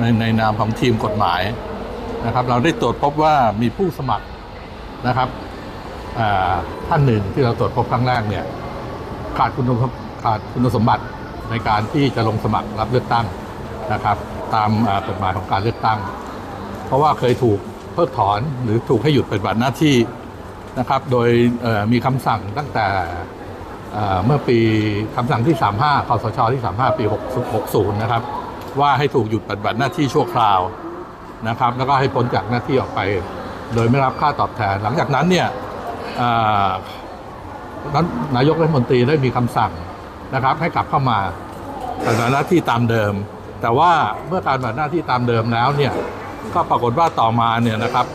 ในในนามของทีมกฎหมายนะครับ เราได้ตรวจพบว่ามีผู้สมัครนะครับท่านหนึ่งที่เราตรวจพบครั้งแรกเนี่ยขาดคุณสมขาดคุณสมบัติในการที่จะลงสมัครรับเลือกตั้งนะครับ ตามกฎหมายของการเลือกตั้ง เพราะว่าเคยถูกเพิกถอนหรือถูกให้หยุดปฏิบัติหน้าที่นะครับ โดยมีคำสั่งตั้งแต่เมื่อปีคำสั่งที่ 35คสชที่ 35 ปี60นะครับ ว่าให้ถูกหยุดปฏิบัติหน้าที่ชั่วคราวนะครับ แล้วก็ให้พ้นจากหน้าที่ออกไป โดยไม่รับค่าตอบแทน หลังจากนั้นเนี่ยเอ่อนายกรัฐมนตรีได้มีคำสั่งนะครับ ให้กลับเข้ามาปฏิบัติหน้าที่ตามเดิม แต่ว่าเมื่อการปฏิบัติหน้าที่ตามเดิมแล้วเนี่ยก็ปรากฏว่าต่อมาเนี่ยนะครับ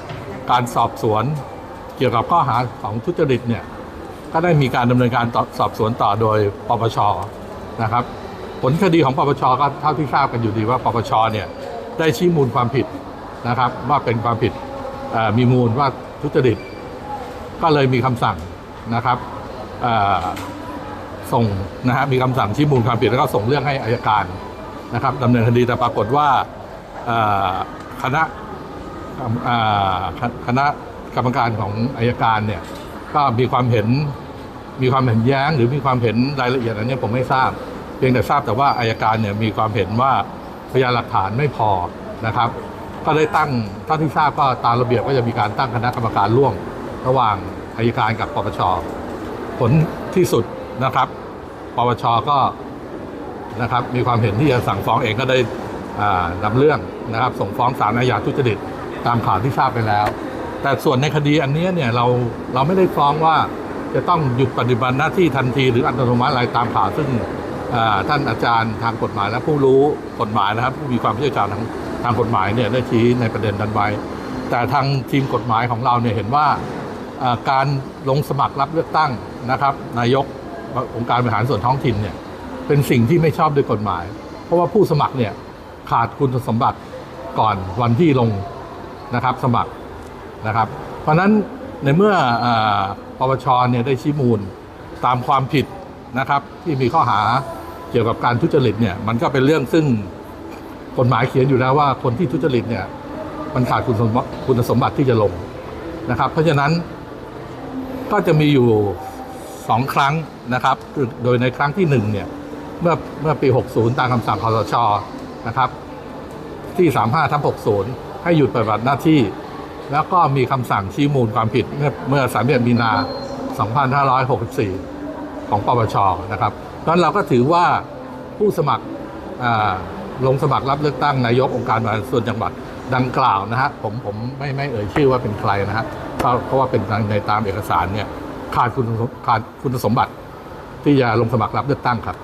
การสอบสวนเกี่ยวกับข้อหาของทุจริตเนี่ยก็ได้มีการดำเนินการสอบสวนต่อโดยปปชนะครับ ผลคดีของปปชก็เท่าที่ทราบกันอยู่ดีว่าปปชเนี่ยได้ชี้มูลความผิดนะครับ ว่าเป็นความผิดมีมูลว่าทุจริต ก็เลยมีคำสั่งนะครับส่งนะฮะมีคำสั่งชี้มูลความผิดแล้วก็ส่งเรื่องให้อายการนะครับดำเนินคดีแต่ปรากฏว่าคณะคณะกรรมการของอายการเนี่ยก็มีความเห็นมีความเห็นแย้ง หรือมีความเห็นรายละเอียดอันนี้ผมไม่ทราบ เพียงแต่ทราบแต่ว่าอายการเนี่ยมีความเห็นว่าพยานหลักฐานไม่พอนะครับ ก็ได้ตั้งเท่าที่ทราบก็ตามระเบียบก็จะมีการตั้งคณะกรรมการร่วมระหว่างอายการกับปปชผลที่สุดนะครับปปชก็นะครับมีความเห็นที่จะสั่งฟ้องเองก็ได้อ่านำเรื่องนะครับ ส่งฟ้องศาลอาญาทุจริตตามข่าวที่ทราบไปแล้ว แต่ส่วนในคดีอันนี้เนี่ยเราเราไม่ได้ฟ้องว่าจะต้องหยุดปฏิบัติหน้าที่ทันทีหรืออัตโนมัติอะไรตามข่าวซึ่ง ท่านอาจารย์ทางกฎหมายและผู้รู้กฎหมายนะครับ ผู้มีความเชี่ยวชาญทางทางกฎหมายเนี่ยได้ชี้ในประเด็นนั้นไว้แต่ทางทีมกฎหมายของเราเนี่ยเห็นว่าการลงสมัครรับเลือกตั้งนะครับ นายกองค์การบริหารส่วนท้องถิ่นเนี่ยเป็นสิ่งที่ไม่ชอบด้วยกฎหมาย เพราะว่าผู้สมัครเนี่ยขาดคุณสมบัติก่อนวันที่ลงนะครับสมัครนะครับ เพราะฉะนั้นในเมื่ออปปชเนี่ยได้ชี้มูลตามความผิดนะครับที่มีข้อหา เกี่ยวกับการทุจริตเนี่ยมันก็เป็นเรื่องซึ่งกฎหมายเขียนอยู่แล้วว่าคนที่ทุจริตเนี่ยมันขาดคุณสมบัติคุณสมบัติที่จะลงนะครับ เพราะฉะนั้นก็จะมีอยู่สองครั้งนะครับ โดยในครั้งที่หนึ่งเนี่ยเมื่อเมื่อปี 60 ตามคำสั่งคอสชนะครับ ที่ 35ทับ60 ให้หยุดปฏิบัติหน้าที่ แล้วก็มีคำสั่งชี้มูลความผิดเมื่อเมื่อ31มีนา 2564 ของปปชนะครับ นั้นเราก็ถือว่าผู้สมัครลงสมัครรับเลือกตั้งนายกองค์การบริหารส่วนจังหวัดดังกล่าวนะฮะผมผมไม่ไม่เอ่ยชื่อว่าเป็นใครนะฮะเพราะเพราะว่าเป็นในตามเอกสารเนี่ยขาดคุณขาดคุณสมบัติที่จะลงสมัครรับเลือกตั้งครับ